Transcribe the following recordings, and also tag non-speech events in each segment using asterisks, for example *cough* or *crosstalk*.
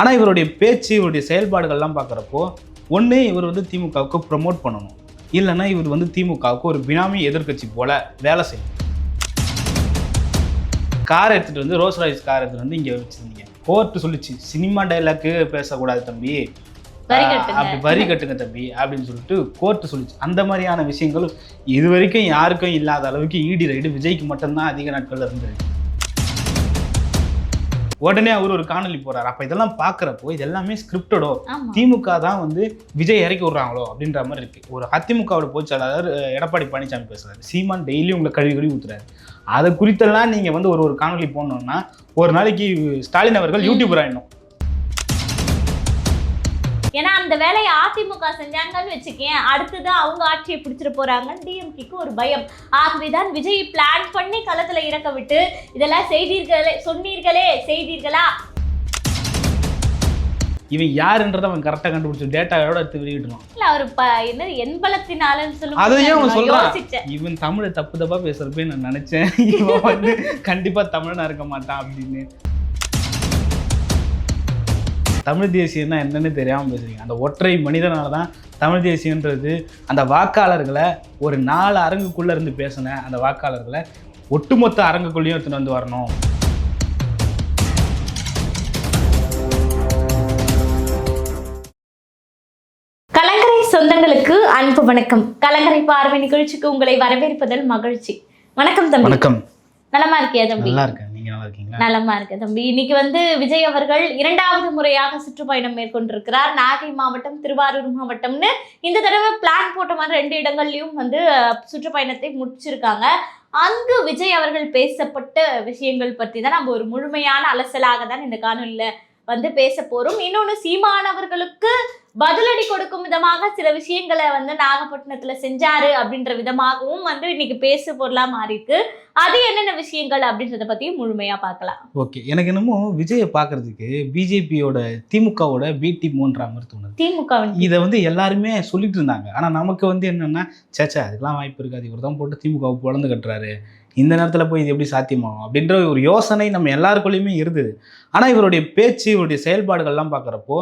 ஆனால் இவருடைய பேச்சு இவருடைய செயல்பாடுகள்லாம் பார்க்குறப்போ ஒன்று இவர் வந்து திமுகவுக்கு ப்ரமோட் பண்ணணும். இல்லைன்னா இவர் வந்து திமுகவுக்கு ஒரு பினாமி எதிர்க்கட்சி போல வேலை செய்யணும் கார் எடுத்துகிட்டு வந்து ரோஸ் ராய்ஸ் கார் எடுத்துட்டு வந்து இங்கே வச்சுருந்தீங்க. கோர்ட்டு சொல்லிச்சு சினிமா டைலாக்கு பேசக்கூடாது தம்பி. அப்படி வரி கட்டுங்க தம்பி அப்படின்னு சொல்லிட்டு கோர்ட்டு சொல்லிச்சு. அந்த மாதிரியான விஷயங்களும் இது வரைக்கும் யாருக்கும் இல்லாத அளவுக்கு ஈடி ரைடு விஜய்க்கு மட்டும்தான் அதிக நாட்கள் இருந்திருக்கு. உடனே அவர் ஒரு காணொலி போறாரு. அப்ப இதெல்லாம் பாக்குறப்போ இது எல்லாமே ஸ்கிரிப்டடோ திமுக தான் வந்து விஜய் இறக்கி விடுறாங்களோ? அப்படின்ற மாதிரி இருக்கு. ஒரு அதிமுகவோட பொதுச்செயலாளர் எடப்பாடி பழனிசாமி பேசுறாரு. சீமான் டெய்லி உங்களை கழுவி கழுவி ஊத்துறாரு. அதை குறித்தெல்லாம் நீங்க வந்து ஒரு ஒரு காணொலி போடணும்னா ஒரு நாளைக்கு ஸ்டாலின் அவர்கள் யூடியூபர் ஆயிடணும். ஏன்னா அந்த வேலையை அதிமுக செஞ்சாங்கன்னு வச்சுக்கேன் அடுத்தது அவங்க ஆட்சியை பிடிச்சிட போறாங்கன்னு டிஎம்கேக்கு ஒரு பயம். ஆகவேதான் விஜய் பிளான் பண்ணி களத்துல இறக்க விட்டு இதெல்லாம் செய்தீர்களே சொன்னீர்களே செய்தீர்களா? இவன் யாருன்றதை அவன் கரெக்டாக கண்டுபிடிச்ச டேட்டாவோட எடுத்து வெளியிடணும் இல்ல அவர் என்ன என்பலத்தினாலன்னு சொல்லும் அதையும் அவன் நான் சொல்றான். யோசிச்சேன். இவன் தமிழை தப்பு தப்பா பேசுறப்ப நான் நினைச்சேன். இவன் வந்து கண்டிப்பா தமிழனா இருக்க மாட்டான் அப்படின்னு. தமிழ் தேசியம்னா என்னன்னு தெரியாம பேசுறீங்க. அந்த ஒற்றை மனிதனால தான் தமிழ் தேசியன்றது அந்த வாக்காளர்களை ஒரு நாலு அரங்குக்குள்ள இருந்து பேசின அந்த வாக்காளர்களை ஒட்டுமொத்த அரங்குக்குள்ளேயும் எடுத்துட்டு வந்து வரணும். கலங்கரை சொந்தங்களுக்கு அன்பு வணக்கம். கலங்கரை பார்வை நிகழ்ச்சிக்கு உங்களை வரவேற்பதில் மகிழ்ச்சி. வணக்கம் தம்பி. வணக்கம். நலமா இருக்கியா தம்பி? நல்லா இருக்கேன். இருக்கீங்களா? நலமா இருக்கு தம்பி. இன்னைக்கு வந்து விஜய் அவர்கள் இரண்டாவது முறையாக சுற்றுப்பயணம் மேற்கொண்டிருக்கிறார். நாகை மாவட்டம் திருவாரூர் மாவட்டம்னு இந்த தடவை பிளான் போட்ட மாதிரி ரெண்டு இடங்கள்லயும் வந்து சுற்றுப்பயணத்தை முடிச்சிருக்காங்க. அங்கு விஜய் அவர்கள் பேசப்பட்ட விஷயங்கள் பற்றி தான் நம்ம ஒரு முழுமையான அலசலாக தான் இந்த காணொலியில வந்து பேச போறோம். இன்னொன்னு சீமானவர்களுக்கு பதிலடி கொடுக்கும் விதமாக சில விஷயங்களை வந்து நாகப்பட்டினத்துல செஞ்சாரு அப்படின்ற விதமாகவும் வந்து இன்னைக்கு பேசு பொருளா மாறி இருக்கு அது என்னென்ன விஷயங்கள் அப்படின்றத பத்தியும் முழுமையா பார்க்கலாம். ஓகே எனக்கு என்னமோ விஜயை பார்க்கறதுக்கு பிஜேபியோட திமுகவோட பி டீம்ன்ற மாதிரி தோணுது. திமுக இதை வந்து எல்லாருமே சொல்லிட்டு இருந்தாங்க. ஆனால் நமக்கு வந்து என்னென்னா சேச்சா அதுக்கெல்லாம் வாய்ப்பு இருக்காது. இவர் தான் போட்டு திமுகவை பொழந்து கட்டுறாரு. இந்த நேரத்தில் போய் இது எப்படி சாத்தியமாகும் அப்படின்ற ஒரு யோசனை நம்ம எல்லாருக்குள்ளேயுமே இருந்தது. ஆனால் இவருடைய பேச்சு இவருடைய செயல்பாடுகள்லாம் பார்க்குறப்போ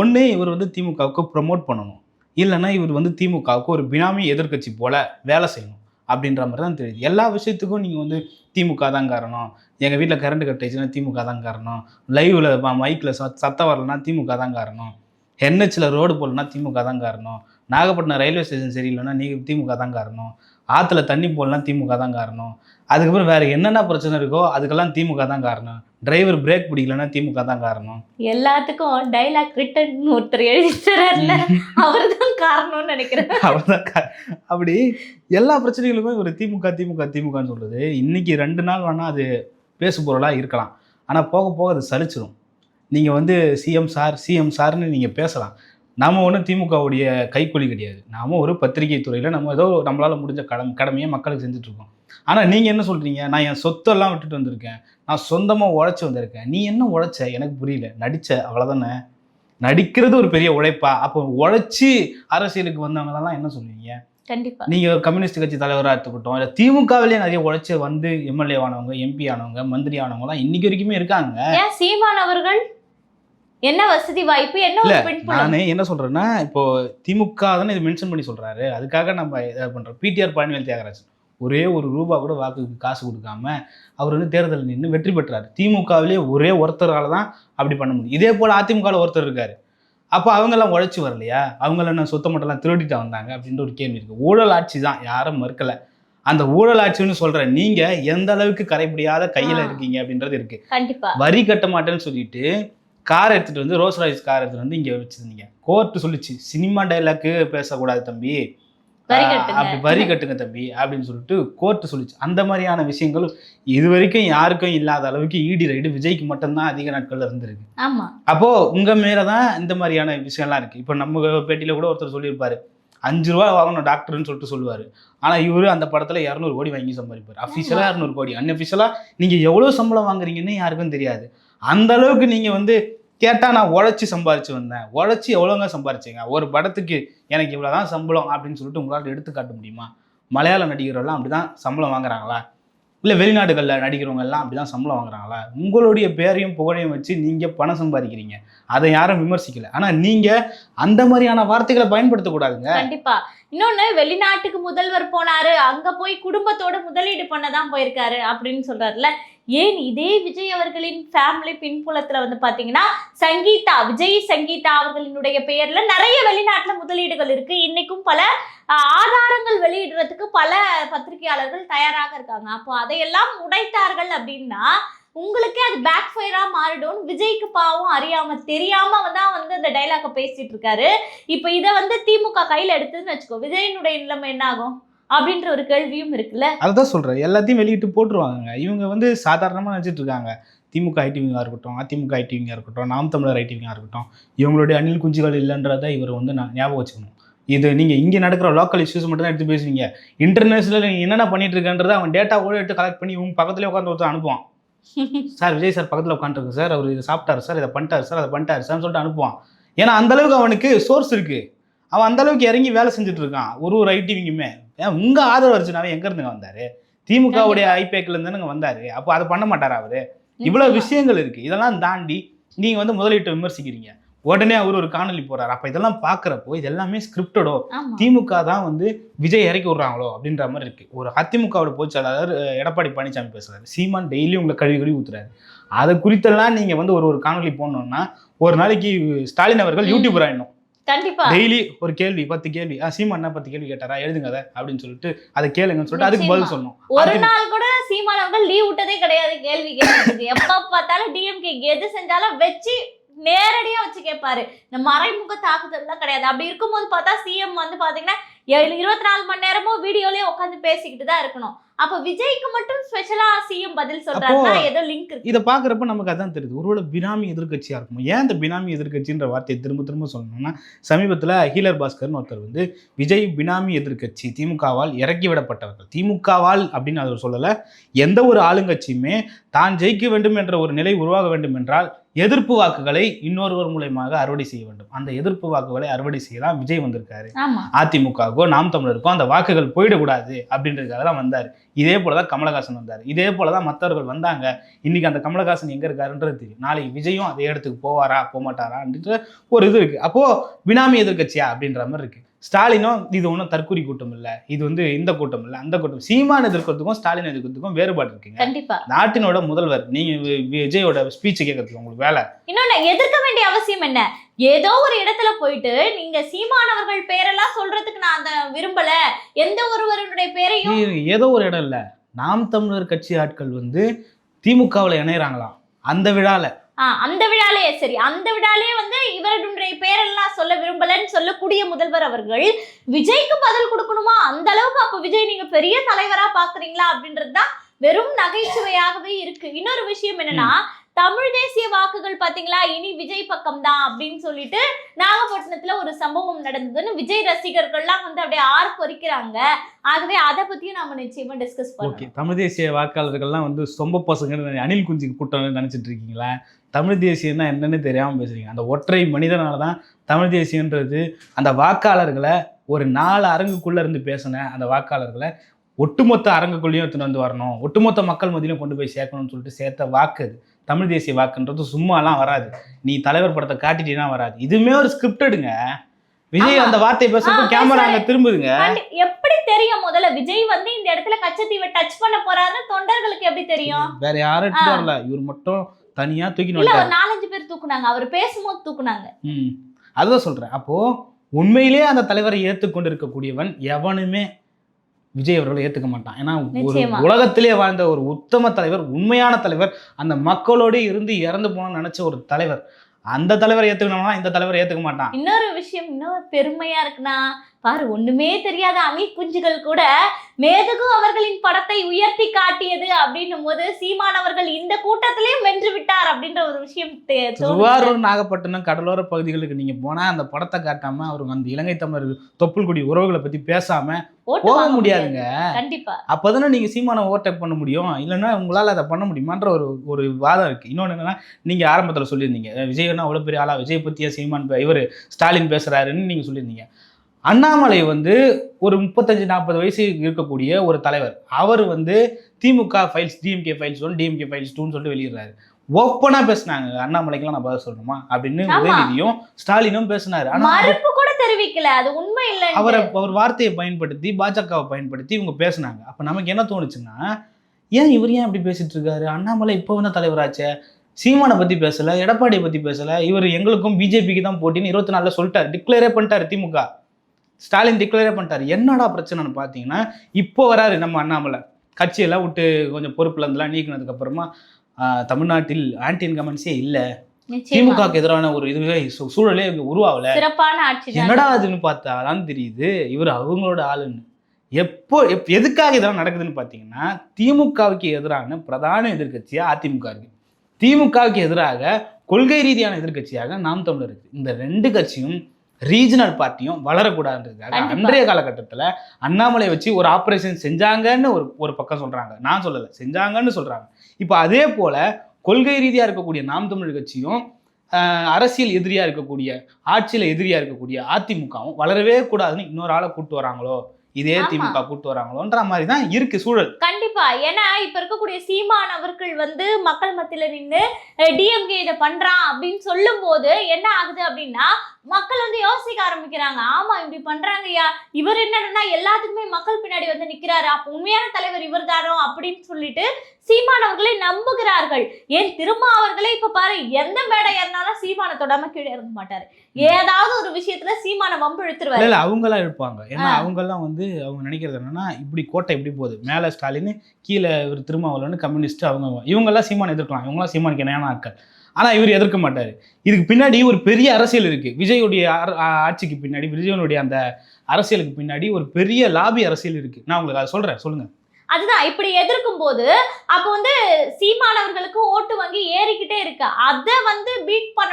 ஒன்று இவர் வந்து திமுகவுக்கு ப்ரமோட் பண்ணணும். இல்லைன்னா இவர் வந்து திமுகவுக்கு ஒரு பினாமி எதிர்க்கட்சி போல வேலை செய்யணும் அப்படின்ற மாதிரி தான் தெரியுது. எல்லா விஷயத்துக்கும் நீங்கள் வந்து திமுக தான் காரணம். எங்கள் வீட்டில் கரண்ட் கட் ஆயிடுச்சுன்னா திமுக தான் காரணம். லைவில் மைக்கில் ச சத்தம் வரலன்னா திமுக தான் காரணம். என்ஹெச்சில் ரோடு போடலன்னா திமுக தான் காரணம். நாகப்பட்டினம் ரயில்வே ஸ்டேஷன் சரியில்லைன்னா நீங்கள் திமுக தான் காரணம். ஆற்றுல தண்ணி போடலாம் திமுக தான் காரணம். அதுக்கப்புறம் வேறு என்னென்ன பிரச்சனை இருக்கோ அதுக்கெல்லாம் திமுக தான் காரணம். டிரைவர் பிரேக் பிடிக்கலன்னா திமுக தான் காரணம். எல்லாத்துக்கும் டைலாக் ரிட்டன் ஒருத்தர் எழுதிட்டார்ல *laughs* அவர் தான் காரணம்னு நினைக்கிறேன். அவ்வளோதான் கா- அப்படி எல்லா பிரச்சனைகளுமே ஒரு திமுக திமுக திமுகன்னு சொல்கிறது இன்னைக்கு ரெண்டு நாள் வேணால் அது பேசு பொருளாக இருக்கலாம். ஆனால் போக போக அது சலிச்சிடும் நீங்கள் வந்து சிஎம் சார் சிஎம் சார்னு நீங்கள் பேசலாம். நாம ஒன்றும் திமுகவுடைய கைக்கூலி கிடையாது. நாம ஒரு பத்திரிகை துறையில் நம்ம ஏதோ நம்மளால் முடிஞ்ச கடமை கடமையை மக்களுக்கு செஞ்சுட்டு இருக்கோம். ஆனால் நீங்கள் என்ன சொல்கிறீங்க நான் என் சொத்தெல்லாம் விட்டுட்டு வந்திருக்கேன். நான் சொந்தமாக உழைச்சி வந்திருக்கேன். நீ என்ன உழைச்ச? எனக்கு புரியல. நடிச்ச அவ்வளோதானே நடிக்கிறது ஒரு பெரிய உழைப்பா? அப்போ உழைச்சி அரசியலுக்கு வந்தவங்களெல்லாம் என்ன சொல்லுவீங்க? கண்டிப்பா. நீங்க கம்யூனிஸ்ட் கட்சி தலைவராக எடுத்துக்கிட்டோம் இல்லை திமுகவிலேயே நிறைய உழைச்சி வந்து எம்எல்ஏ ஆனவங்க எம்பி ஆனவங்க மந்திரி ஆனவங்கலாம் இன்னைக்கு வரைக்குமே இருக்காங்க. சீமான் அவர்கள்? என்ன வசதி வாய்ப்பு? என்ன நான் என்ன சொல்றேன்னா இப்போ திமுக தானே இது மென்ஷன் பண்ணி சொல்றாரு. அதுக்காக நம்ம இதை பண்றோம். பிடிஆர் பழனிவேல் தியாகராஜன். ஒரே ஒரு ரூபா கூட வாக்குக்கு காசு கொடுக்காம அவர் வந்து தேர்தல் நின்று வெற்றி பெற்றார். திமுகவிலே ஒரே ஒருத்தரால தான் அப்படி பண்ண முடியும். இதே போல அதிமுகவில் ஒருத்தர் இருக்காரு. அப்போ அவங்கெல்லாம் உழைச்சி வரலையா? அவங்கள என்ன சொத்த மட்டெல்லாம் திருடிட்டு வந்தாங்க? அப்படின்ற ஒரு கேள்வி இருக்கு. ஊழல் ஆட்சி தான். யாரும் மறுக்கல. அந்த ஊழல் ஆட்சின்னு சொல்ற நீங்க எந்த அளவுக்கு கரைபிடியாத கையில. இருக்கீங்க அப்படின்றது இருக்கு. வரி கட்ட மாட்டேன்னு சொல்லிட்டு கார் எடுத்துட்டு வந்து ரோஸ் ராய்ஸ் கார் எடுத்துட்டு வந்து இங்க வச்சிருந்தீங்க. கோர்ட்டு சொல்லிச்சு சினிமா டைலாக்கு பேசக்கூடாது தம்பி. அப்படி வரி கட்டுங்க தம்பி அப்படின்னு சொல்லிட்டு கோர்ட்டு சொல்லிச்சு. அந்த மாதிரியான விஷயங்களும் இது வரைக்கும் யாருக்கும் இல்லாத அளவுக்கு ஈடி ரைடு விஜய்க்கு மட்டும்தான் அதிக நாட்கள்ல இருந்திருக்கு. அப்போ உங்க மேலதான் இந்த மாதிரியான விஷயம்லாம் இருக்கு. இப்போ நம்ம பேட்டியில கூட ஒருத்தர் சொல்லியிருப்பாரு அஞ்சு ரூபா வாங்கணும் டாக்டர்னு சொல்லிட்டு சொல்லுவாரு. ஆனா இவரு அந்த படத்துல இரநூறு கோடி வாங்கி சம்பாதிப்பாரு. அஃபிஷியலா இரநூறு கோடி. அன்அஃபிஷியலா நீங்க எவ்வளவு சம்பளம் வாங்குறீங்கன்னு யாருக்கும் தெரியாது. அந்த அளவுக்கு நீங்க வந்து கேட்டா நான் உழைச்சி சம்பாரிச்சு வந்தேன். உழைச்சி எவ்வளோங்க சம்பாரிச்சிங்க? ஒரு படத்துக்கு எனக்கு இவ்வளவுதான் சம்பளம் அப்படின்னு சொல்லிட்டு உங்களால் எடுத்து காட்ட முடியுமா? மலையாள நடிகர்கள்லாம் அப்படிதான் சம்பளம் வாங்குறாங்களா? இல்லை வெளிநாடுகளில் நடிக்கிறவங்க எல்லாம் அப்படிதான் சம்பளம் வாங்குறாங்களா? உங்களுடைய பேரையும் புகழையும் வச்சு நீங்கள் பணம் சம்பாதிக்கிறீங்க. அதை யாரும் விமர்சிக்கல. ஆனால் நீங்கள் அந்த மாதிரியான வார்த்தைகளை பயன்படுத்தக்கூடாதுங்க. கண்டிப்பா. இன்னொன்று வெளிநாட்டுக்கு முதல்வர் போனாரு. அங்கே போய் குடும்பத்தோட முதலீடு பண்ண தான் போயிருக்காரு அப்படின்னு சொல்றாருல ஏன் இதே விஜய் அவர்களின் ஃபேமிலி பின்புலத்தில் வந்து பார்த்தீங்கன்னா சங்கீதா விஜய் சங்கீதா அவர்களினுடைய பெயரில் நிறைய வெளிநாட்டில் முதலீடுகள் இருக்குது இன்றைக்கும் பல ஆதாரங்கள் வெளியிடுறதுக்கு பல பத்திரிகையாளர்கள் தயாராக இருக்காங்க. அப்போ அதையெல்லாம் உடைத்தார்கள் அப்படின்னா உங்களுக்கே அது பேக் ஃபயராக மாறிடும் விஜய்க்கு பாவம் அறியாமல் தெரியாமல் தான் வந்து அந்த டைலாக்கை பேசிகிட்டு இருக்காரு. இப்போ இதை வந்து திமுக கையில் எடுத்துன்னு வச்சுக்கோ விஜயனுடைய நிலைமை என்ன ஆகும்? அப்படின்ற ஒரு கேள்வியும் இருக்குல்ல? அதுதான் சொல்கிறேன் எல்லாத்தையும் வெளியிட்டு போட்டுருவாங்க இவங்க வந்து சாதாரணமாக நினச்சிட்டு இருக்காங்க. திமுக ஐடிவிங்காக இருக்கட்டும் அதிமுக ஐடிவிங்காக இருக்கட்டும் நாம் தமிழர் ஐடிவிங்காக இருக்கட்டும் இவங்களுடைய அணில் குஞ்சுகள் இல்லைன்றதை இவர் வந்து நான் ஞாபகம் வச்சுக்கணும். இது நீங்கள் இங்கே நடக்கிற லோக்கல் இஷ்யூஸ் மட்டும் தான் எடுத்து பேசுவீங்க இன்டர்நேஷனல் நீங்கள் என்னென்ன பண்ணிட்டு இருக்கன்றதை அவன் டேட்டாவோட எடுத்து கலெக்ட் பண்ணி இவங்க பக்கத்துலேயே உட்காந்து ஒருத்தர் அனுப்புவான். சார் விஜய் சார் பக்கத்தில் உட்காந்துருக்கு சார். அவர் இதை சாப்பிட்டாரு சார் இதை பண்ணிட்டாரு சார் அதை பண்ணிட்டாரு சார்னு சொல்லிட்டு அனுப்புவான். ஏன்னா அந்தளவுக்கு அவனுக்கு சோர்ஸ் இருக்குது அவன் அந்தளவுக்கு இறங்கி வேலை செஞ்சுட்டு இருக்கான். ஒரு ஒரு ஐடிவிங்குமே ஏன் உங்க ஆதரவு அர்ஜுனாவே எங்க இருந்துங்க வந்தாரு? திமுகவுடைய ஐபேக்ல இருந்து வந்தாரு. அப்போ அதை பண்ண மாட்டாரா அவரு? இவ்வளவு விஷயங்கள் இருக்கு. இதெல்லாம் தாண்டி நீங்க வந்து முதலீட்டை விமர்சிக்கிறீங்க. உடனே அவர் ஒரு காணொலி போறாரு. அப்ப இதெல்லாம் பாக்குறப்போ இது எல்லாமே ஸ்கிரிப்டடோ திமுக தான் வந்து விஜய் இறக்கி விடுறாங்களோ? அப்படின்ற மாதிரி இருக்கு. ஒரு அதிமுகவோட பொதுச்செயலாளர் எடப்பாடி பழனிசாமி பேசுறாரு. சீமான் டெய்லி உங்களை கழுவி கழுவி ஊத்துறாரு. அதை குறித்தெல்லாம் நீங்க வந்து ஒரு ஒரு காணொலி போடணும்னா ஒரு நாளைக்கு ஸ்டாலின் அவர்கள். யூடியூபர் ஆயிடணும் கண்டிப்பா. டெய்லி ஒரு கேள்வி பத்து கேள்வி. சீமான் என்ன பத்து கேள்வி கேட்டாரா? எழுதுங்க அதை அப்படின்னு சொல்லிட்டு அதை கேளுங்கன்னு சொல்லிட்டு அதுக்கு பதில். சொல்லணும். ஒரு நாள் கூட சீமானவர்கள் லீவ் விட்டதே கிடையாது கேள்வி கேட்கறதுக்கு. எப்ப பார்த்தாலும் டிஎம்கே எது செஞ்சாலும் வச்சு நேரடியா வச்சு கேட்பாரு இந்த மறைமுக தாக்குதல்லாம் கிடையாது. அப்படி இருக்கும்போது பார்த்தா சிஎம் வந்து பாத்தீங்கன்னா இருபத்தி நாலு மணி நேரமும் வீடியோலயே உட்காந்து பேசிக்கிட்டு தான் இருக்கணும். அப்ப விஜய்க்கு மட்டும் ஸ்பெஷலா சிஎம் பதில் சொல்றாருன்னா ஏதோ லிங்க் இருக்கு. இதை பார்க்குறப்ப நமக்கு அதான் தெரியுது. ஒருவேளை பினாமி எதிர்க்கட்சியாக இருக்கும்? ஏன் இந்த பினாமி எதிர்க்கட்சின்ற வார்த்தையை திரும்ப திரும்ப சொல்லணும்னா சமீபத்தில் ஹீலர் பாஸ்கர்னு ஒருத்தர் வந்து விஜய் பினாமி எதிர்க்கட்சி திமுகவால் இறக்கி விடப்பட்டவர்கள். திமுகவால் அப்படின்னு அவர் சொல்லலை. எந்த ஒரு ஆளுங்கட்சியுமே தான் ஜெயிக்க வேண்டும் என்ற ஒரு நிலை உருவாக வேண்டும் என்றால் எதிர்ப்பு வாக்குகளை இன்னொருவர் மூலயமாக அறுவடை செய்ய வேண்டும். அந்த எதிர்ப்பு வாக்குகளை அறுவடை செய்ய தான் விஜய் வந்திருக்காரு. அதிமுகவுக்கோ நாம் தமிழருக்கோ அந்த வாக்குகள் போயிடக்கூடாது அப்படின்றதுக்காக தான் வந்தார். இதே போல தான் கமலஹாசன் வந்தார். இதே போல தான் மற்றவர்கள் வந்தாங்க. இன்னைக்கு அந்த கமலஹாசன் எங்கே இருக்காருன்றது தெரியும். நாளைக்கு விஜயும் அதே இடத்துக்கு போவாரா போக மாட்டாரான்ற ஒரு இது இருக்குது அப்போது பினாமி எதிர்கட்சியா அப்படின்ற மாதிரி இருக்குது ஸ்டாலினும் இது ஒன்றும் தற்கூரி கூட்டம் இல்லை. இது வந்து இந்த கூட்டம் இல்லை. அந்த கூட்டம் சீமான் எதிர்க்கிறதுக்கும் ஸ்டாலின் எதிர்க்கிறதுக்கும் வேறுபாடு இருக்குங்க. கண்டிப்பா. நாட்டினோட முதல்வர் நீங்க விஜயோட ஸ்பீச் கேட்கறதுக்கு உங்களுக்கு வேலை. இன்னொன்னு எதிர்க்க வேண்டிய அவசியம் என்ன? ஏதோ ஒரு இடத்துல போயிட்டு நீங்க சீமானவர்கள் பேரெல்லாம் சொல்றதுக்கு நான் அந்த விரும்பல. எந்த ஒருவருடைய பேரையும் ஏதோ ஒரு இடம் இல்லை. நாம் தமிழர் கட்சி ஆட்கள் வந்து திமுகவில் இணையறாங்களாம். அந்த விழால. ஆ, அந்த விழாலயே சரி அந்த விழாலயே வந்து இவருடைய பேரெல்லாம் சொல்ல விரும்பலன்னு சொல்லக்கூடிய முதல்வர் அவர்கள் விஜய்க்கு பதில் கொடுக்கணுமா? அந்த அளவுக்கு அப்ப விஜய் நீங்க பெரிய தலைவரா பாக்குறீங்களா? அப்படின்றது தான் வெறும் நகைச்சுவையாகவே இருக்கு. இன்னொரு விஷயம் என்னன்னா தமிழ் தேசிய வாக்குகள் பாத்தீங்களா? இனி விஜய் பக்கம் தான் அப்படின்னு சொல்லிட்டு நாகப்பட்டினத்துல ஒரு சம்பவம் நடந்ததுன்னு விஜய் ரசிகர்கள்லாம் வந்து அப்படியே ஆறு பொறிக்கிறாங்க ஆகவே அதை பத்தியும் நாம நிச்சயமா டிஸ்கஸ் ஓகே பண்ணோம் தமிழ் தேசிய வாக்காளர்கள்லாம் வந்து சொம்ப பசங்கன்னு அணில் குஞ்சு கூட்டம் நினைச்சிட்டு இருக்கீங்களா? தமிழ் தேசியம்னா என்னன்னு தெரியாம பேசுறீங்க. அந்த ஒற்றை மனிதனால தான் தமிழ் தேசியன்றது அந்த வாக்காளர்களை ஒரு நாலு அரங்குக்குள்ள இருந்து பேசின அந்த வாக்காளர்களை ஒட்டுமொத்த அரங்குக்குள்ளேயும் எடுத்துட்டு வந்து வரணும். ஒட்டுமொத்த மக்கள் மத்தியிலும் கொண்டு போய் சேர்க்கணும்னு சொல்லிட்டு சேர்த்த வாக்கு அது. தமிழ் தேசிய வாக்குன்றது சும்மாலாம் வராது. நீ தலைவர் படத்தை காட்டிட்டீங்கன்னா வராது. இதுவுமே ஒரு ஸ்கிரிப்டடுங்க விஜய். அந்த வார்த்தையை பேசுறப்ப கேமரா. அங்க திரும்புதுங்க. எப்படி தெரியும்? முதல்ல விஜய் வந்து இந்த இடத்துல கச்சத்தீவை டச் பண்ண போறாருன்னு தொண்டர்களுக்கு எப்படி தெரியும்? வேற யாரும். வரல. இவர் மட்டும் தனியா ஒரு நாலஞ்சு பேர் தூக்குனாங்க. அவர் பேசும்போது தூக்குனாங்க. ம். அதுதான் சொல்றேன். அப்போ உண்மையிலேயே அந்த தலைவரை ஏற்றுக்கொண்டு இருக்கக்கூடியவன் எவனுமே விஜய் அவர்களை ஏத்துக்க மாட்டான். ஏன்னா ஒரு. உலகத்திலே வாழ்ந்த ஒரு உத்தம தலைவர் உண்மையான தலைவர் அந்த மக்களோடு இருந்து இறந்து போன நினைச்ச ஒரு தலைவர் அந்த தலைவரை ஏத்துக்கணும்னா இந்த தலைவரை ஏத்துக்க மாட்டான். இன்னொரு விஷயம் இன்னொரு பெருமையா இருக்குன்னா பாரு ஒண்ணுமே தெரியாத அணில் குஞ்சுகள் கூட மேதகு அவர்களின் படத்தை உயர்த்தி காட்டியது அப்படின்னும் போது சீமான் அவர்கள் இந்த கூட்டத்திலையும் வென்று விட்டார் அப்படின்ற ஒரு விஷயம். திருவாரூர் நாகப்பட்டினம் கடலோர பகுதிகளுக்கு நீங்க போனா அந்த படத்தை காட்டாம அவருக்கு அந்த இலங்கை தமிழர் தொப்புள்குடி உறவுகளை பத்தி பேசாம போக முடியாதுங்க. கண்டிப்பா. அப்போதானே நீங்க சீமானை ஓவர்டேக் பண்ண முடியும்? இல்லைன்னா உங்களால அதை பண்ண முடியுமான்ற ஒரு ஒரு வாதம் இருக்கு. இன்னொன்று என்னன்னா நீங்க ஆரம்பத்துல சொல்லியிருந்தீங்க விஜய்னா அவ்வளவு பெரிய ஆளா? விஜய் பத்தியா சீமான் இவர் ஸ்டாலின் பேசுறாருன்னு நீங்க சொல்லியிருந்தீங்க. அண்ணாமலை வந்து ஒரு முப்பத்தஞ்சு நாற்பது வயசு இருக்கக்கூடிய ஒரு தலைவர். அவர் வந்து திமுக files DMK files one DMK files டூன்னு சொல்லிட்டு வெளியிடுறாரு. ஓப்பனா பேசுனாங்க. அண்ணாமலைக்கெல்லாம் நான் பதில் சொல்லணுமா? அப்படின்னு. உதயநிதியும் ஸ்டாலினும் பேசினாரு. ஆனா மறுப்பு கூட தெரிவிக்கல. அது உண்மை இல்ல அவரை அவர் வார்த்தையை பயன்படுத்தி பாஜகவை பயன்படுத்தி இவங்க பேசுனாங்க. அப்ப நமக்கு என்ன தோணுச்சுன்னா ஏன் இவர் ஏன் இப்படி பேசிட்டு இருக்காரு? அண்ணாமலை இப்போ வந்த தலைவராச்சே? சீமானை பத்தி பேசல எடப்பாடியை பத்தி பேசல. இவர் எங்களுக்கும் பிஜேபிக்கு தான் போட்டின்னு இருபத்தி நாலுல சொல்லிட்டாரு. டிக்ளேரே பண்ணிட்டாரு திமுக. ஸ்டாலின் டிக்ளேரே பண்ணிட்டாரு. என்னடா பிரச்சனைன்னு பார்த்தீங்கன்னா இப்போ வராரு நம்ம அண்ணாமலை. கட்சியெல்லாம் விட்டு கொஞ்சம் பொறுப்புல இருந்தெல்லாம் நீக்கினதுக்கு அப்புறமா ஆஹ், தமிழ்நாட்டில் ஆன்டி இன்கமன்ஸே இல்லை. திமுகக்கு எதிரான ஒரு இதுவே சூழலே இங்க உருவாகல. சிறப்பான ஆட்சி தான். என்னடா அதுன்னு பார்த்தா தான் தெரியுது. இவர் அவங்களோட ஆளுன்னு. எப்போ எப் எதுக்காக இதெல்லாம் நடக்குதுன்னு பார்த்தீங்கன்னா திமுகவுக்கு எதிரான பிரதான எதிர்க்கட்சியா அதிமுக இருக்கு. திமுகவுக்கு எதிராக கொள்கை ரீதியான எதிர்க்கட்சியாக நாம் தமிழர் இருக்கு. இந்த ரெண்டு கட்சியும் ரீஜனல் பார்ட்டியும் வளரக்கூடாதுன்றதுக்காக. அன்றைய காலகட்டத்தில் அண்ணாமலை வச்சு ஒரு ஆப்ரேஷன் செஞ்சாங்கன்னு ஒரு ஒரு பக்கம் சொல்றாங்க. நான் சொல்லலை செஞ்சாங்கன்னு சொல்றாங்க. இப்போ அதே போல கொள்கை ரீதியா இருக்கக்கூடிய நாம் தமிழர் கட்சியும் அரசியல் எதிரியா இருக்கக்கூடிய ஆட்சியில எதிரியா இருக்கக்கூடிய அதிமுகவும் வளரவே கூடாதுன்னு இன்னொரு ஆளை கூட்டு வராங்களோ? இதே. திமுக கூட்டு வராங்களோன்ற மாதிரி தான் இருக்கு சூழல். கண்டிப்பா. ஏன்னா இப்ப இருக்கக்கூடிய சீமான் அவர்கள் வந்து மக்கள் மத்தியில நின்று டிஎம்கே இதை பண்றான் அப்படின்னு சொல்லும் போது என்ன ஆகுது அப்படின்னா மக்கள் வந்து யோசிக்க ஆரம்பிக்கிறாங்க. ஆமா இப்படி பண்றாங்கய்யா. இவர் என்னன்னா எல்லாத்துக்குமே மக்கள் பின்னாடி வந்து நிக்கிறாரு. அப்ப உண்மையான தலைவர் இவர் தானோ அப்படின்னு சொல்லிட்டு சீமான் அவர்களை நம்புகிறார்கள். ஏன் திருமாவர்களே இப்ப பாரு எந்த மேடை ஏறினாலும் சீமானை தொடாம கீழே இறங்க மாட்டாரு. ஏதாவது ஒரு விஷயத்துல சீமானை வம்பு இழுத்துருவாரு இல்ல அவங்கெல்லாம் இருப்பாங்க. ஏன்னா அவங்கெல்லாம் வந்து அவங்க நினைக்கிறது என்னன்னா இப்படி கோட்டை இப்படி போகுது. மேல ஸ்டாலின் கீழே இவர் திருமாவளவன் கம்யூனிஸ்ட் அவங்க இவங்கெல்லாம் சீமான் எதிர்க்கலாம். இவங்கெல்லாம் சீமானுக்கு இணையான ஆட்கள். ஆனால் இவர் எதிர்க்க மாட்டார். இதுக்கு பின்னாடி ஒரு பெரிய அரசியல் இருக்குது விஜயுடைய ஆட்சிக்கு பின்னாடி விஜயனுடைய அந்த அரசியலுக்கு பின்னாடி ஒரு பெரிய லாபி அரசியல் இருக்குது நான் உங்களுக்கு அதை சொல்கிறேன் சொல்லுங்கள் அதுதான். இப்படி எதிர்க்கும் போது அப்போ வந்து சீமானவர்களுக்கு ஓட்டு வங்கி ஏறிக்கிட்டே இருக்கு. அதை வந்து பீட் பண்ண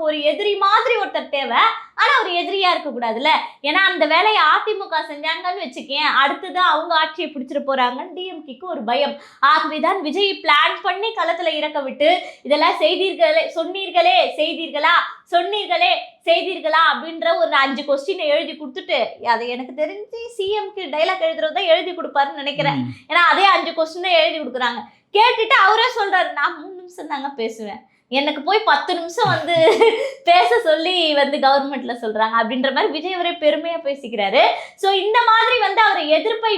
நமக்கு ஒரு எதிரி மாதிரி ஒருத்தர் தேவை. ஆனா ஒரு எதிரியா இருக்க கூடாதுல்ல ஏன்னா அந்த வேலையை அதிமுக செஞ்சாங்கன்னு வச்சுக்கேன். அடுத்தது அவங்க ஆட்சியை பிடிச்சிட்டு போறாங்கன்னு டிஎம்கேக்கு ஒரு பயம். ஆகவேதான் விஜய் பிளான் பண்ணி களத்துல இறக்க விட்டு இதெல்லாம் செய்தீர்களே சொன்னீர்களே செய்தீர்களா சொன்னீர்களே செய்தீர்களா அப்படின்ற ஒரு அஞ்சு கொஸ்டினை எழுதி கொடுத்துட்டு அதை எனக்கு தெரிஞ்சு சிஎம்க்கு டைலாக் எழுதுறத எழுதி கொடுப்பாருன்னு நினைக்கிறேன். ஏன்னா அதே அஞ்சு கொஸ்டினை எழுதி கொடுக்குறாங்க. கேட்டுட்டு அவரே சொல்றாரு நான் மூணு நிமிஷம் தாங்க பேசுவேன். எனக்கு போய் பத்து நிமிஷம் வந்து *laughs* பேச சொல்லி வந்து கவர்மெண்ட்ல சொல்றாங்க அப்படின்ற மாதிரி விஜய் அவரே பெருமையா பேசிக்கிறாரு. ஸோ இந்த மாதிரி வந்து அவர் எதிர்ப்பை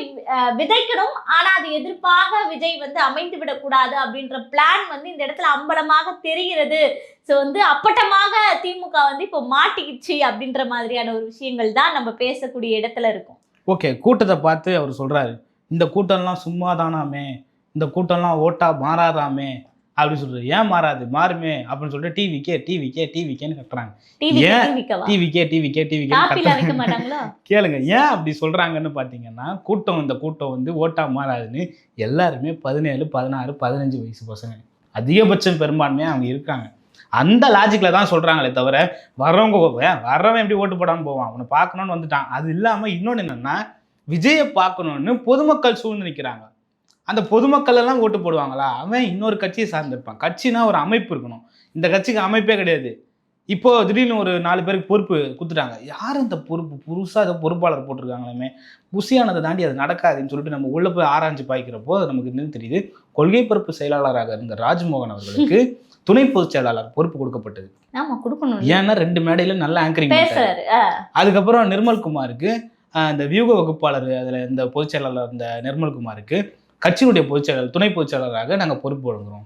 விதைக்கணும். ஆனா அது எதிர்ப்பாக விஜய் வந்து அமைந்து விடக்கூடாது அப்படின்ற பிளான் வந்து இந்த இடத்துல அம்பலமாக தெரிகிறது. ஸோ வந்து அப்பட்டமாக திமுக வந்து இப்போ மாட்டிக்கிச்சு அப்படின்ற மாதிரியான ஒரு விஷயங்கள் தான் நம்ம பேசக்கூடிய இடத்துல இருக்கும். ஓகே கூட்டத்தை பார்த்து அவர் சொல்றாரு. இந்த கூட்டம்லாம் சும்மா தானாமே இந்த கூட்டம்லாம் ஓட்டா மாறாதாமே. அப்படின்னு சொல்றாரு ஏன் மாறாது? மாறுமே அப்படின்னு சொல்லிட்டு டிவிக்கே டிவிக்கே டிவிக்கேன்னு கட்டுறாங்க. டிவி ஏன்? டிவிக்கவா டிவிக்கே டிவிக்கே டிவிக்கே காப்பில வைக்க மாட்டாங்களா? *laughs* கேளுங்க. ஏன் அப்படி சொல்றாங்கன்னு பார்த்தீங்கன்னா கூட்டம் இந்த கூட்டம் வந்து ஓட்டா மாறாதுன்னு எல்லாருமே பதினேழு பதினாறு பதினஞ்சு வயசு பசங்க. அதிகபட்சம் பெரும்பான்மையா அவங்க இருக்காங்க. அந்த லாஜிக்ல தான் சொல்றாங்களே தவிர வர்றவங்க ஏன் வர்றவன் எப்படி ஓட்டு போடாம போவான்? அவனை பார்க்கணும்னு வந்துட்டான். அது இல்லாம இன்னொன்று என்னன்னா விஜயை பார்க்கணும்னு பொதுமக்கள் சூழ்ந்து நிற்கிறாங்க அந்த பொதுமக்கள் எல்லாம் ஓட்டு போடுவாங்களா? அவன் இன்னொரு கட்சியை சார்ந்திருப்பான். கட்சினா ஒரு அமைப்பு இருக்கணும். இந்த கட்சிக்கு அமைப்பே கிடையாது. இப்போ திடீர்னு ஒரு நாலு பேருக்கு பொறுப்பு கொடுத்துட்டாங்க. யார் அந்த பொறுப்பு? புதுசாக அதை பொறுப்பாளர் போட்டிருக்காங்களாமே. புசியானதை தாண்டி அது நடக்காதுன்னு சொல்லிட்டு நம்ம உள்ள போய் ஆராய்ஞ்சு பாய்க்கிறப்போ அது நமக்கு என்ன தெரியுது. கொள்கை பொறுப்பு செயலாளராக இருந்த ராஜ்மோகன் அவர்களுக்கு *laughs* துணை பொதுச் செயலாளர் பொறுப்பு கொடுக்கப்பட்டது. ஆமா கொடுக்கணும் ஏன்னா ரெண்டு மேடையில நல்ல ஆங்கரிங் அதுக்கப்புறம் நிர்மல்குமாருக்கு ஆஹ், இந்த வியூக வகுப்பாளர் அதில் இந்த பொதுச் செயலாளர் இந்த நிர்மல்குமாருக்கு கட்சியினுடைய பொதுச் செயலாளர் துணை பொதுச் செயலாளராக நாங்கள் பொறுப்பு வழங்குறோம்.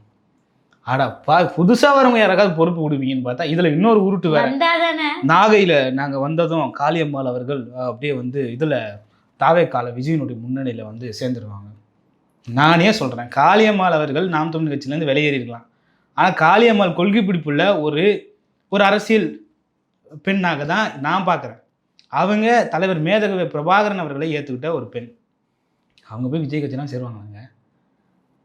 அடப்பா புதுசா வரவங்க யாராவது பொறுப்பு விடுவீங்கன்னு பார்த்தா இதுல இன்னொரு உருட்டு வேற. நாகையில நாங்க வந்ததும் காளியம்மாள் அவர்கள் அப்படியே வந்து இதுல தாவே கால விஜயனுடைய முன்னணியில வந்து சேர்ந்துருவாங்க. நானே சொல்றேன்? காளியம்மாள் அவர்கள் நாம் தமிழ் கட்சியிலேருந்து வெளியேறியிருக்கலாம். ஆனா காளியம்மாள் கொள்கை பிடிப்புள்ள ஒரு ஒரு அரசியல் பெண்ணாக தான் நான் பார்க்குறேன். அவங்க தலைவர் மேதகவி பிரபாகரன் அவர்களை ஏற்றுக்கிட்ட ஒரு பெண். அவங்க போய் விஜய் கட்சிலாம் சேருவாங்களாங்க?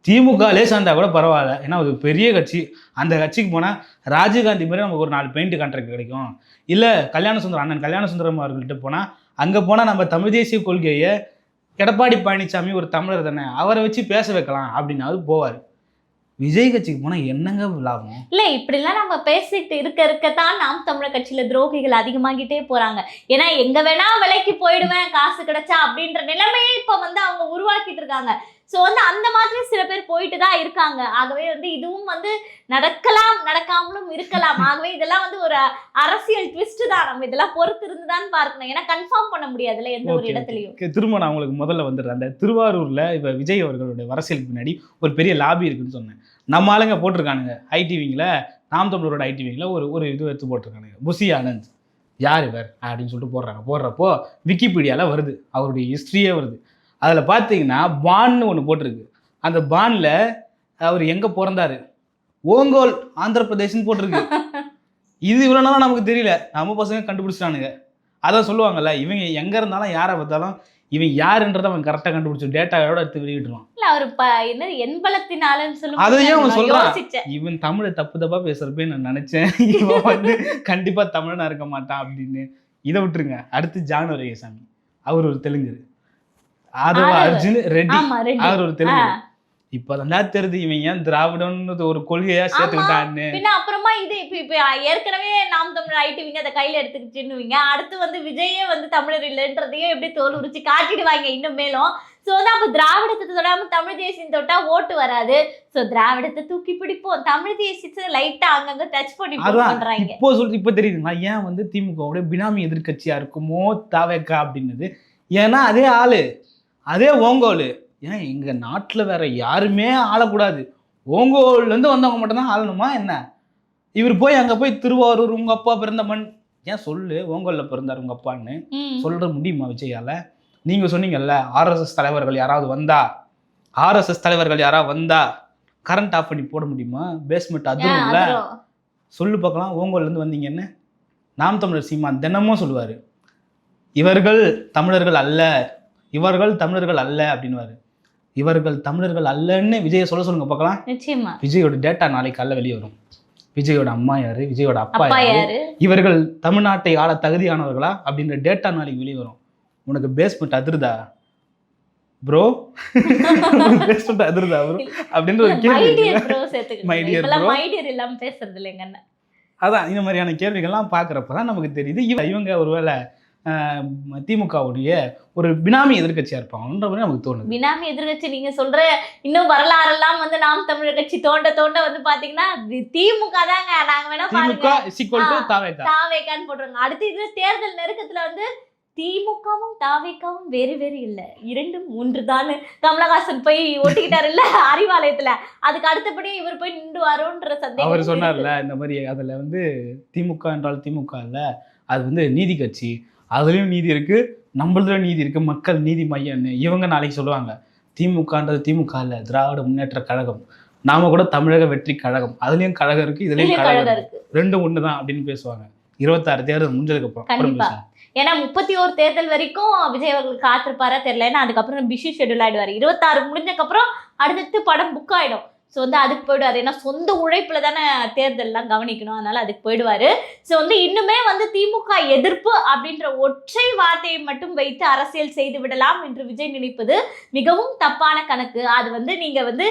திமுகலே சேர்ந்தா கூட பரவாயில்ல. ஏன்னா அது பெரிய கட்சி. அந்த கட்சிக்கு போனால் ராஜீவ்காந்தி மாதிரி நமக்கு ஒரு நாலு பெயிண்ட் கான்ட்ராக்ட் கிடைக்கும். இல்லை கல்யாண சுந்தரம் அண்ணன் கல்யாண சுந்தரம் அவர்கள்ட்ட போனால் அங்கே போனால் நம்ம தமிழ் தேசிய கொள்கையை எடப்பாடி பழனிசாமி ஒரு தமிழர் தானே அவரை வச்சு பேச வைக்கலாம் அப்படின்னாவது போவார். விஜய் கட்சிக்கு போனா என்னங்க லாபம்? இல்ல இப்படிலாம் நம்ம பேசிட்டு இருக்க இருக்கத்தான் நாம் தமிழர் கட்சியில துரோகிகள் அதிகமாகிட்டே போறாங்க. ஏன்னா எங்க வேணா விலைக்கு போயிடுவேன் காசு கிடைச்சா அப்படின்ற நிலைமையை இப்ப வந்து அவங்க உருவாக்கிட்டு இருக்காங்க. சோ வந்து அந்த மாதிரி சில பேர் போயிட்டு தான் இருக்காங்க. ஆகவே வந்து இதுவும் வந்து நடக்கலாம் நடக்காமலும் இருக்கலாம். *laughs* ஆகவே இதெல்லாம் வந்து ஒரு அரசியல் ட்விஸ்ட் தான். நம்ம இதெல்லாம் பொறுத்து இருந்துதான் பார்க்கணும். ஏன்னா கன்ஃபார்ம் பண்ண முடியாதுல்ல எந்த ஒரு. இடத்துலயும். திரும்ப நான் உங்களுக்கு முதல்ல வந்துடுறேன். அந்த திருவாரூர்ல இப்ப விஜய் அவர்களுடைய அரசியலுக்கு பின்னாடி ஒரு பெரிய லாபி இருக்குன்னு சொன்னேன். நம்ம ஆளுங்க போட்டிருக்கானுங்க ஐடிவிங்கில் நாம் தமிழரோட ஐடிவிங்கில் ஒரு ஒரு இது எடுத்து போட்டிருக்கானுங்க. புசி ஆனந்த். யார் இவர்? அப்படின்னு சொல்லிட்டு போடுறாங்க. போடுறப்போ விக்கிபீடியாவில் வருது. அவருடைய ஹிஸ்ட்ரியே வருது. அதில் பார்த்தீங்கன்னா பான்னு ஒன்று போட்டிருக்கு. அந்த பானில் அவர் எங்கே பிறந்தாரு? ஓங்கோல் ஆந்திர பிரதேஷ்னு போட்டிருக்கு. *laughs* இது இவ்வளோ நாளாக நமக்கு தெரியல. நம்ம பசங்க கண்டுபிடிச்சிட்டானுங்க. அதான் சொல்லுவாங்கல்ல இவங்க எங்கே இருந்தாலும் யாரை பார்த்தாலும் இவன் யாருன்றதை அவன் கரெக்டாக கண்டுபிடிச்சி டேட்டாவோட எடுத்து வெளியிட்டுருவான். இல்ல அவரு ப என்னது என்பலத்தினாலன்னு சொல்லும்போது அதையும் அவன் சொல்றான். இவன் தமிழை தப்பு தப்பா பேசுறப்பே நான் நினைச்சேன். இவன் வந்து கண்டிப்பா தமிழனா இருக்க மாட்டான் அப்படின்னு. இதை விட்டுருங்க. அடுத்து ஜானு ரேசாமி அவர் ஒரு தெலுங்கு ஆதவ. அர்ஜுன் ரெட்டி. அவர் ஒரு தெலுங்கு இப்பதான் தெரியுது இவன் ஏன் திராவிடம்னு ஒரு கொள்கையா சேர்த்துக்கிட்டான்னு. பின்ன அப்புறமா இது இப்ப இப்ப ஏற்கனவே நாம் தமிழ் ஐடிவிங்க அதை கையில எடுத்துக்கிச்சுன்னுவீங்க அடுத்து வந்து விஜயே வந்து தமிழர் இல்லைன்றதையும் எப்படி தோல் உரிச்சு காட்டிடுவாங்க இன்னும் மேலும். சோ வந்து அப்ப திராவிடத்தை தொடாம தமிழ் தேசியம் தொட்டா ஓட்டு வராது. சோ திராவிடத்தை தூக்கி பிடிப்போம். தமிழ் தேசியத்தை லைட்டா அங்கங்க டச் பண்ணி பண்றாங்க. இப்போ சொல்லி இப்போ தெரியுதுங்களா ஏன் வந்து திமுகவுடைய பினாமி எதிர்க்கட்சியா இருக்குமோ தாவேக்கா அப்படின்னது. ஏன்னா அதே ஆளு. அதே ஓங்கோல். ஏன் எங்க நாட்டுல வேற யாருமே ஆளக்கூடாது. ஓங்கோல்ல இருந்து வந்தவங்க மட்டும்தான் ஆளணுமா என்ன? இவர் போய் அங்க போய் திருவாரூர் உங்க அப்பா பிறந்த மண் ஏன் சொல்லு ஓங்கோல்ல பிறந்தார் உங்க அப்பான்னு? ம். சொல்ற முடியுமா விஜயால? நீங்க சொன்னீங்கல்ல ஆர்எஸ்எஸ் தலைவர்கள் யாராவது வந்தா? ஆர்எஸ்எஸ் தலைவர்கள் யாராவது வந்தா கரண்ட் ஆஃப் பண்ணி போட முடியுமா? பேஸ்மெண்ட் அதுவும். சொல்லு பார்க்கலாம் ஓங்கோல்ல இருந்து வந்தீங்கன்னு நாம் தமிழர் சீமான் தினமும் சொல்லுவார். இவர்கள் தமிழர்கள் அல்ல இவர்கள் தமிழர்கள் அல்ல அப்படின்னுவாரு. இவர்கள் தமிழர்கள் அல்லன்னு விஜயை சொல்ல சொல்லுங்க பார்க்கலாம். நிச்சயமா. விஜயோட டேட்டா நாளைக்கு காலைல வெளியே வரும். விஜயோட அம்மா யாரு? விஜயோட அப்பா யாரு? இவர்கள் தமிழ்நாட்டை ஆள தகுதியானவர்களா? அப்படின்ற டேட்டா நாளைக்கு வெளியே வரும். உனக்கு பேஸ்மெண்ட் அதிருதா? ப்ரோ பேஸ்மெண்ட் அதிருதா ப்ரோ அப்படின்ற ஒரு மை கேள்வி டியர்? ப்ரோ. மை டியர் இல்லாம பேசுறது இல்லைங்க அதான் இந்த மாதிரியான கேள்விகள்லாம் பார்க்குறப்ப தான் நமக்கு தெரியுது. இவ இவங்க ஒருவேளை திமுகவுடைய ஒரு பினாமி எதிர்க்கட்சியா இருப்பாங்கன்ற மாதிரி நமக்கு தோணுது. பினாமி எதிர்கட்சி நீங்க சொல்ற இன்னும் வரலாறெல்லாம் வந்து நாம் தமிழர் கட்சி தோண்ட தோண்ட வந்து பாத்தீங்கன்னா திமுக தாங்க. நாங்க வேணா திமுக தாவேக்கான்னு போடுறாங்க அடுத்து இதுல தேர்தல் நெருக்கத்துல வந்து திமுகவும் தாவேக்காவும் வேறு வேறு இல்ல. இரண்டும் ஒன்றுதான் கமலஹாசன் போய் ஒட்டிக்கிட்டாரு இல்ல அறிவாலயத்துல. அதுக்கு அடுத்தபடி இவர் போய் நின்றுவாரோன்ற சந்தேகம் அவர். சொன்னார்ல இந்த மாதிரி அதுல வந்து திமுக என்றால் திமுக இல்ல அது வந்து நீதி கட்சி. அதுலயும் நீதி இருக்கு நம்மளதுல நீதி இருக்கு மக்கள் நீதி மையம்னு இவங்க நாளைக்கு சொல்லுவாங்க திமுகன்றது திமுக இல்ல திராவிட முன்னேற்ற கழகம். நாம கூட தமிழக வெற்றி கழகம். அதுலயும் கழகம் இருக்கு இதுலயும் கழகம் கழகம் இருக்கு. ரெண்டும் ஒண்ணுதான் அப்படின்னு பேசுவாங்க. இருபத்தாறு தேர்தல் முடிஞ்சதுக்கு அப்புறம். அப்புறம். ஏன்னா முப்பத்தி ஓரு தேர்தல் வரைக்கும் விஜய் அவர்கள் காத்திருப்பாரா தெரியல. ஏன்னா அதுக்கப்புறம் பிஸி ஷெட்யூல் ஆயிடுவாரு. இருபத்தாறு முடிஞ்சக்கப்புறம் அடுத்தடுத்து படம் புக் ஆயிடும். ஸோ வந்து அதுக்கு போயிடுவார். ஏன்னா சொந்த உழைப்பில் தானே தேர்தல்லாம் கவனிக்கணும். அதனால் அதுக்கு போயிடுவார். ஸோ வந்து இன்னுமே வந்து திமுக எதிர்ப்பு அப்படின்ற ஒற்றை வார்த்தையை மட்டும் வைத்து அரசியல் செய்து விடலாம் என்று விஜய் நினைப்பது மிகவும் தப்பான கணக்கு. அது வந்து நீங்கள் வந்து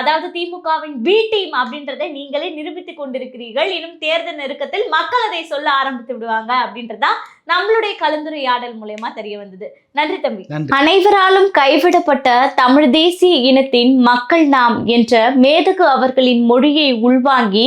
அதாவது திமுகவின் பி டீம் அப்படின்றத நீங்களே நிரூபித்து கொண்டிருக்கிறீர்கள். இன்னும் தேர்தல் நெருக்கத்தில் மக்கள் அதை சொல்ல ஆரம்பித்து விடுவாங்க அப்படின்றதான் நம்மளுடைய கலந்துரையாடல் மூலயமா தெரிய வந்தது. நன்றி தம்பி. அனைவராலும் கைவிடப்பட்ட தமிழ் தேசிய இனத்தின் மக்கள் நாம் என்ற மேதகு அவர்களின் மொழியை உள்வாங்கி